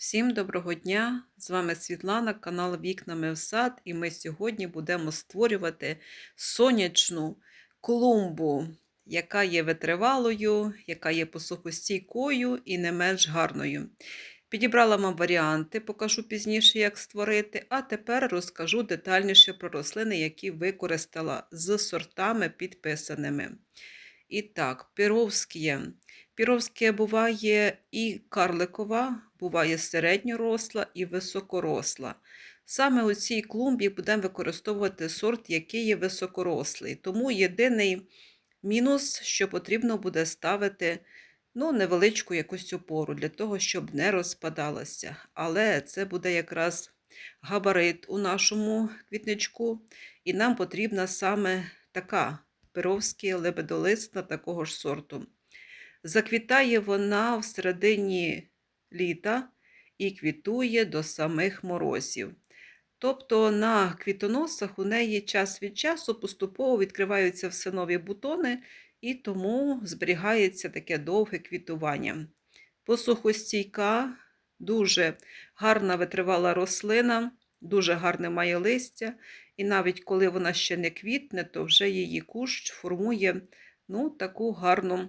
Всім доброго дня! З вами Світлана, канал Вікнами в сад, і ми сьогодні будемо створювати сонячну клумбу, яка є витривалою, яка є посухостійкою і не менш гарною. Підібрала вам варіанти, покажу пізніше, як створити, а тепер розкажу детальніше про рослини, які використала з сортами підписаними. І так, піровське. Піровське буває і карликова, буває середньоросла і високоросла. Саме у цій клумбі будемо використовувати сорт, який є високорослий. Тому єдиний мінус, що потрібно буде ставити ну, невеличку якусь опору для того, щоб не розпадалася. Але це буде якраз габарит у нашому квітничку, і нам потрібна саме така пировська лебедолисна такого ж сорту. Заквітає вона в середині літа і квітує до самих морозів. Тобто на квітоносах у неї час від часу поступово відкриваються все нові бутони, і тому зберігається таке довге квітування. Посухостійка, дуже гарна витривала рослина, дуже гарне має листя, і навіть коли вона ще не квітне, то вже її кущ формує ну, таку гарну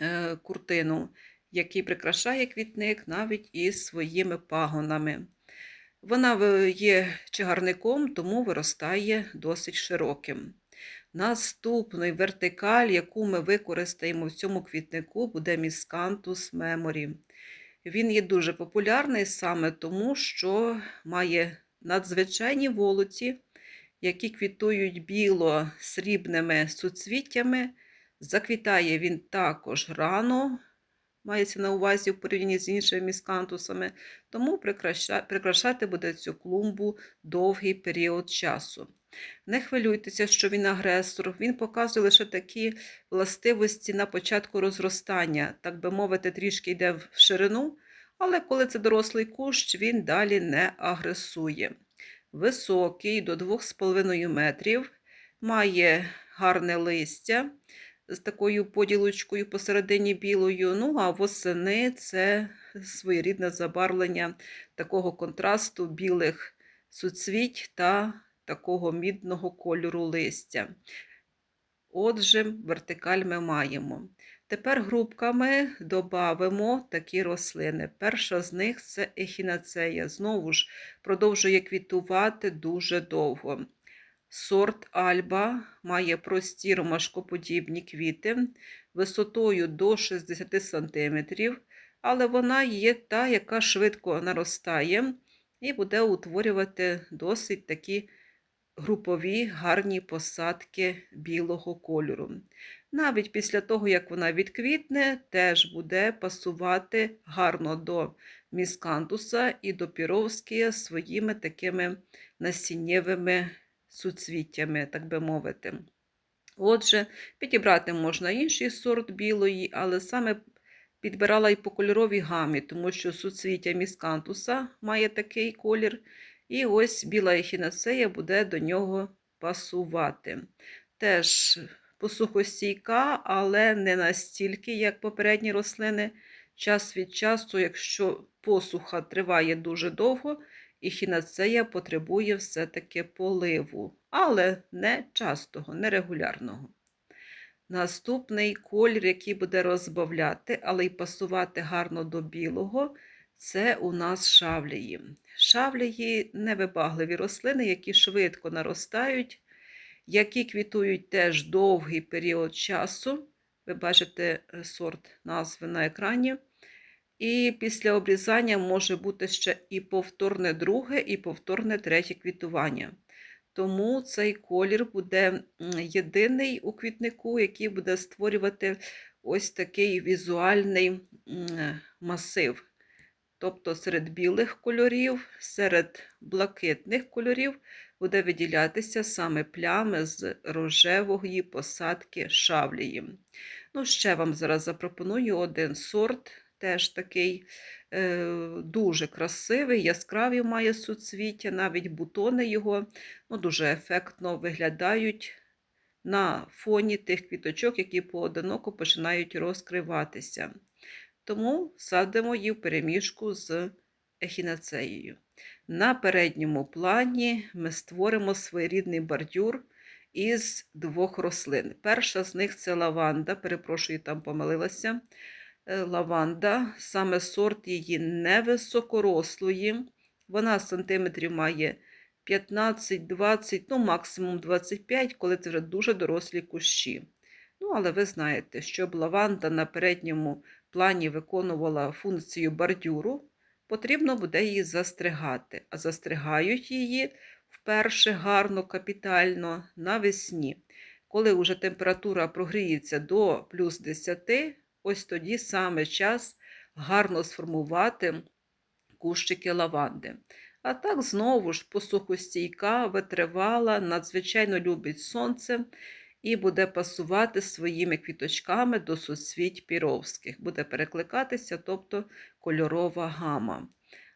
е, куртину, який прикрашає квітник навіть із своїми пагонами. Вона є чагарником, тому виростає досить широким. Наступний вертикаль, яку ми використаємо в цьому квітнику, буде міскантус меморі. Він є дуже популярний саме тому, що має надзвичайні волоці, які квітують біло-срібними суцвіттями. Заквітає він також рано, мається на увазі в порівнянні з іншими міскантусами, тому прикрашати буде цю клумбу довгий період часу. Не хвилюйтеся, що він агресор, він показує лише такі властивості на початку розростання, так би мовити, трішки йде в ширину, але коли це дорослий кущ, він далі не агресує. Високий до 2,5 метрів, має гарне листя з такою поділочкою посередині білою. Ну, а восени це своєрідне забарвлення такого контрасту білих суцвіть та такого мідного кольору листя. Отже, вертикаль ми маємо. Тепер групками додамо такі рослини. Перша з них це ехінацея. Знову ж продовжує квітувати дуже довго. Сорт Альба має прості ромашкоподібні квіти висотою до 60 см, але вона є та, яка швидко наростає і буде утворювати досить такі групові гарні посадки білого кольору. Навіть після того, як вона відквітне, теж буде пасувати гарно до міскантуса і до піровськія своїми такими насіннєвими суцвіттями, так би мовити. Отже, підібрати можна інший сорт білої, але саме підбирала і по кольоровій гамі, тому що суцвіття міскантуса має такий колір. І ось біла ехінацея буде до нього пасувати. Теж посухостійка, але не настільки, як попередні рослини. Час від часу, якщо посуха триває дуже довго, ехінацея потребує все-таки поливу, але не частого, не регулярного. Наступний колір, який буде розбавляти, але й пасувати гарно до білого, це у нас шавлії. Шавлії невибагливі рослини, які швидко наростають, які квітують теж довгий період часу. Ви бачите е, сорт назви на екрані. І після обрізання може бути ще і повторне друге, і повторне третє квітування. Тому цей колір буде єдиний у квітнику, який буде створювати ось такий візуальний масив. Тобто серед білих кольорів, серед блакитних кольорів буде виділятися саме плями з рожевої посадки шавлії. Ну, ще вам зараз запропоную один сорт, теж такий е, дуже красивий, яскравий має суцвіття, навіть бутони його ну, дуже ефектно виглядають на фоні тих квіточок, які поодиноко починають розкриватися. Тому садимо її в переміжку з ехінацеєю. На передньому плані ми створимо своєрідний бордюр із двох рослин. Перша з них це лаванда, перепрошую, там помилилася. Е, Лаванда, саме сорт її невисокорослої. Вона сантиметрів має 15-20, ну максимум 25, коли це вже дуже дорослі кущі. Ну, але ви знаєте, щоб лаванда на передньому плані виконувала функцію бордюру, потрібно буде її застригати. А застригають її вперше гарно, капітально навесні. Коли вже температура прогріється до плюс 10, ось тоді саме час гарно сформувати кущики лаванди. А так, знову ж, посухостійка, витривала, надзвичайно любить сонце і буде пасувати своїми квіточками до суцвіть піровських, буде перекликатися, тобто кольорова гама.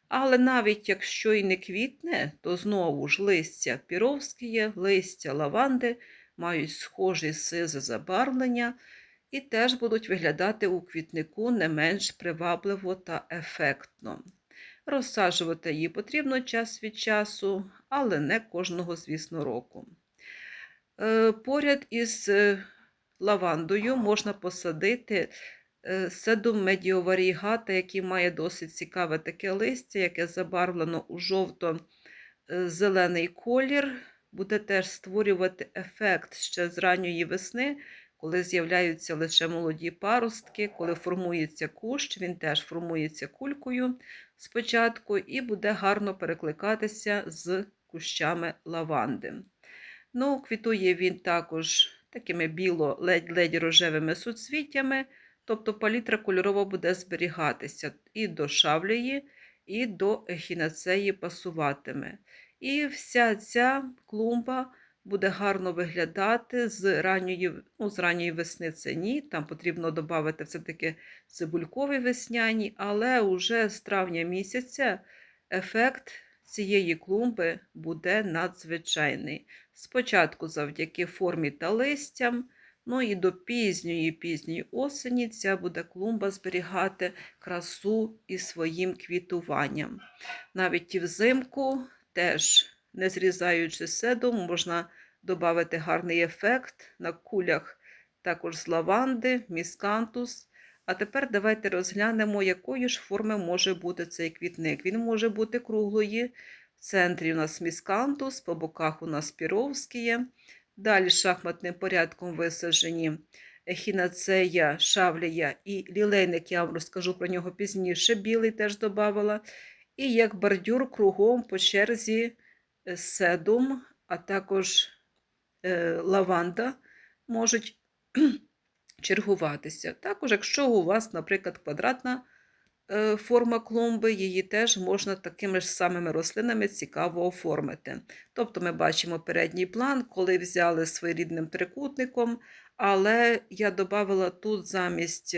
Але навіть якщо і не квітне, то знову ж листя піровські, листя лаванди мають схожі сизе забарвлення і теж будуть виглядати у квітнику не менш привабливо та ефектно. Розсаджувати її потрібно час від часу, але не кожного, звісно, року. Е, Поряд із е, лавандою можна посадити е, седум медіоварігата, який має досить цікаве таке листя, яке забарвлено у жовто-зелений колір, буде теж створювати ефект ще з ранньої весни, коли з'являються лише молоді паростки, коли формується кущ, він теж формується кулькою спочатку і буде гарно перекликатися з кущами лаванди. Ну, квітує він також такими біло-ледь рожевими суцвіттями, тобто палітра кольорова буде зберігатися і до шавлії, і до ехінацеї пасуватиме. І вся ця клумба буде гарно виглядати з ранньої, ну, з ранньої весни це ні, там потрібно додати все-таки цибулькові весняні, але уже з травня місяця ефект цієї клумби буде надзвичайний. Спочатку завдяки формі та листям, ну і до пізньої пізньої осені ця буде клумба зберігати красу і своїм квітуванням. Навіть і взимку теж не зрізаючи седу, можна додати гарний ефект на кулях також з лаванди, міскантус. А тепер давайте розглянемо, якої ж форми може бути цей квітник. Він може бути круглої. В центрі у нас міскантус, по боках у нас піровські. Далі шахматним порядком висаджені ехінацея, шавлія і лілейник, я вам розкажу про нього пізніше, білий теж додавала. І як бордюр кругом по черзі е, седум, а також е, лаванда можуть чергуватися. Також, якщо у вас, наприклад, квадратна е, форма клумби, її теж можна такими ж самими рослинами цікаво оформити. Тобто ми бачимо передній план, коли взяли своєрідним трикутником, але я додавала тут замість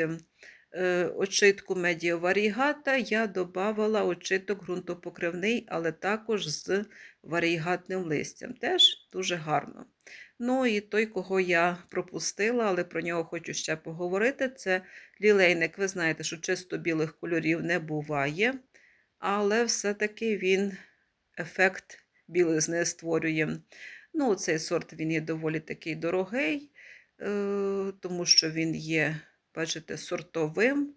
е, очитку медіоварігата, я додавала очиток ґрунтопокривний, але також з варігатним листям. Теж дуже гарно. Ну і той, кого я пропустила, але про нього хочу ще поговорити, це лілейник. Ви знаєте, що чисто білих кольорів не буває, але все-таки він ефект білизни створює. Ну, Цей сорт він є доволі такий дорогий, е, тому що він є, бачите, сортовим.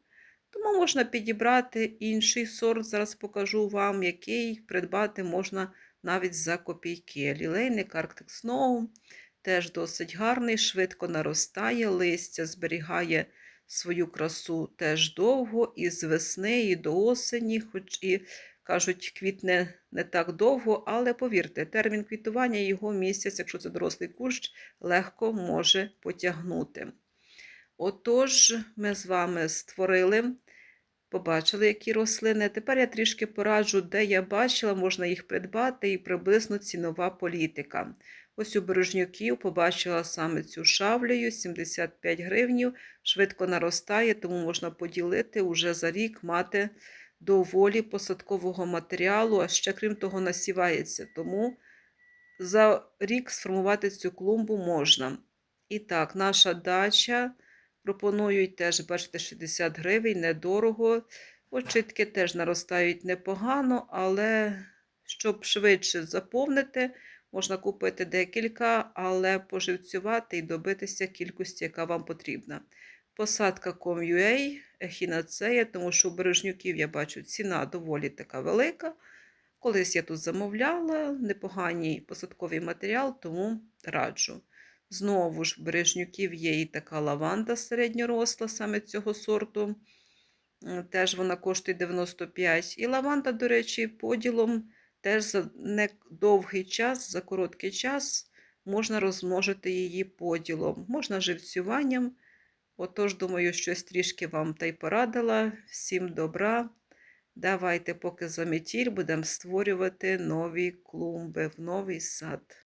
Тому можна підібрати інший сорт, зараз покажу вам, який придбати можна навіть за копійки. Лілейник Arctic Snow теж досить гарний, швидко наростає, листя зберігає свою красу теж довго, і з весни, і до осені, хоч і, кажуть, квітне не так довго, але повірте, термін квітування його місяць, якщо це дорослий кущ, легко може потягнути. Отож, ми з вами створили. Побачили, які рослини. Тепер я трішки пораджу, де я бачила, можна їх придбати і приблизно цінова політика. Ось у Бережнюків побачила саме цю шавлею 75 гривнів, швидко наростає, тому можна поділити уже за рік мати доволі посадкового матеріалу, а ще, крім того, насівається. Тому за рік сформувати цю клумбу можна. І так, наша дача. Пропонують теж, бачите, 60 гривень, недорого. Очітки теж наростають непогано, але щоб швидше заповнити, можна купити декілька, але поживцювати і добитися кількості, яка вам потрібна. Посадка Com.ua, ехінацея, тому що у бережнюків я бачу ціна доволі така велика. Колись я тут замовляла непоганий посадковий матеріал, тому раджу. Знову ж, бережнюків є і така лаванда середньоросла, саме цього сорту. Е, Теж вона коштує 95. І лаванда, до речі, поділом теж за недовгий час, за короткий час можна розмножити її поділом, можна живцюванням. Отож, думаю, щось трішки вам та й порадила. Всім добра. Давайте, поки заметіль, будемо створювати нові клумби в новий сад.